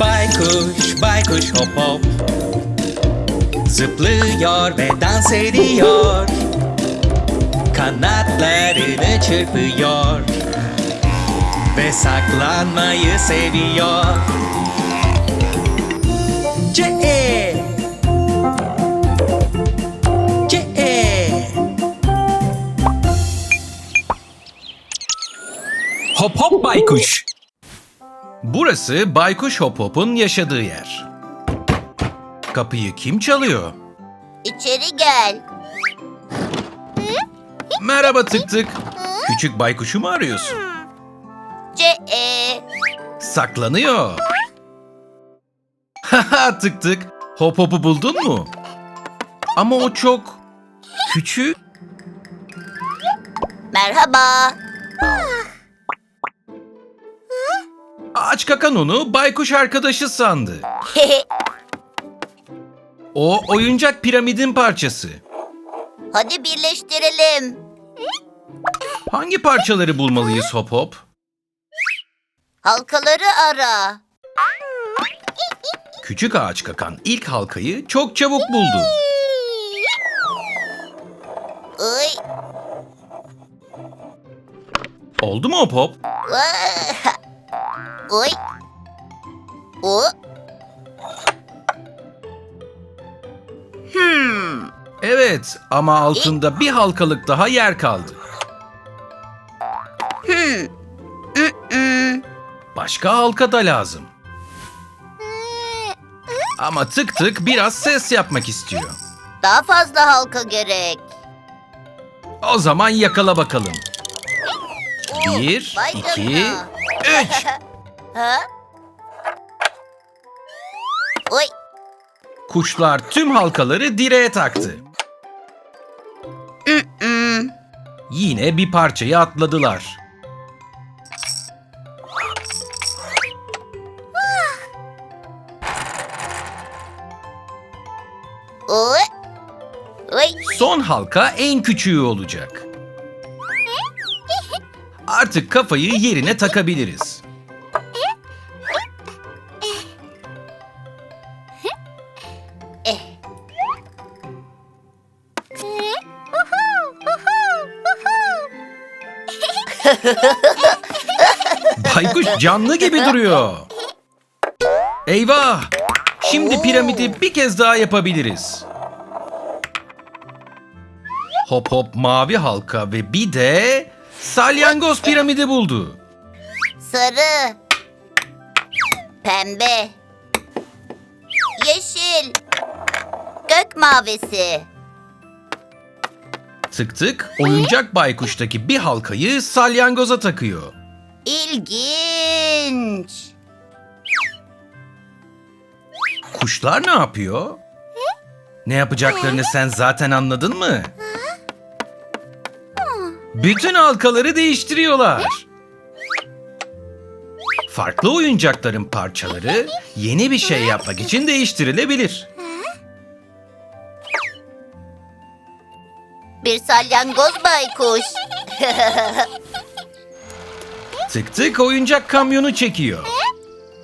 Baykuş, baykuş hop hop. Zıplıyor ve dans ediyor. Kanatlarını çırpıyor. Ve saklanmayı seviyor Hop hop baykuş Burası Baykuş Hop Hop'un yaşadığı yer. Kapıyı kim çalıyor? İçeri gel. Merhaba tık tık. Küçük baykuşu mu arıyorsun? C E. Saklanıyor. Haha tık tık. Hop Hop'u buldun mu? Ama o çok küçük. Merhaba. Ağaç kakan onu baykuş arkadaşı sandı. O oyuncak piramidin parçası. Hadi birleştirelim. Hangi parçaları bulmalıyız Hop Hop? Halkaları ara. Küçük ağaç kakan ilk halkayı çok çabuk buldu. Iy. Oldu mu Hop Hop? Oy. O. Hmm. Evet ama altında bir halkalık daha yer kaldı. Hmm. Başka halka da lazım. Ama tık tık biraz ses yapmak istiyor. Daha fazla halka gerek. O zaman yakala bakalım. Bir, vay iki, canına. üç. Ha? Oy. Kuşlar tüm halkaları direğe taktı. Yine bir parçayı atladılar. Oy. Oy. Son halka en küçüğü olacak. Artık kafayı yerine takabiliriz. Baykuş canlı gibi duruyor. Eyvah! Şimdi piramidi bir kez daha yapabiliriz. Hop hop mavi halka ve bir de salyangoz piramidi buldu. Sarı. Pembe. Yeşil. Gök mavisi. Tık tık oyuncak baykuştaki bir halkayı salyangoza takıyor. İlginç. Kuşlar ne yapıyor? Ne yapacaklarını sen zaten anladın mı? Bütün halkaları değiştiriyorlar. Farklı oyuncakların parçaları yeni bir şey yapmak için değiştirilebilir. Bir salyangoz baykuş. Tık tık oyuncak kamyonu çekiyor.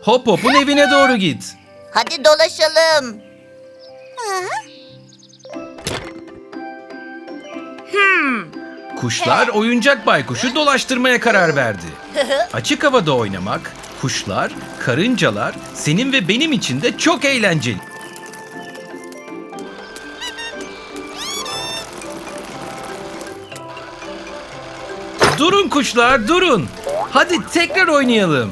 Hop hopun evine doğru git. Hadi dolaşalım. Kuşlar oyuncak baykuşu dolaştırmaya karar verdi. Açık havada oynamak, kuşlar, karıncalar senin ve benim için de çok eğlenceli. Durun kuşlar durun. Hadi tekrar oynayalım.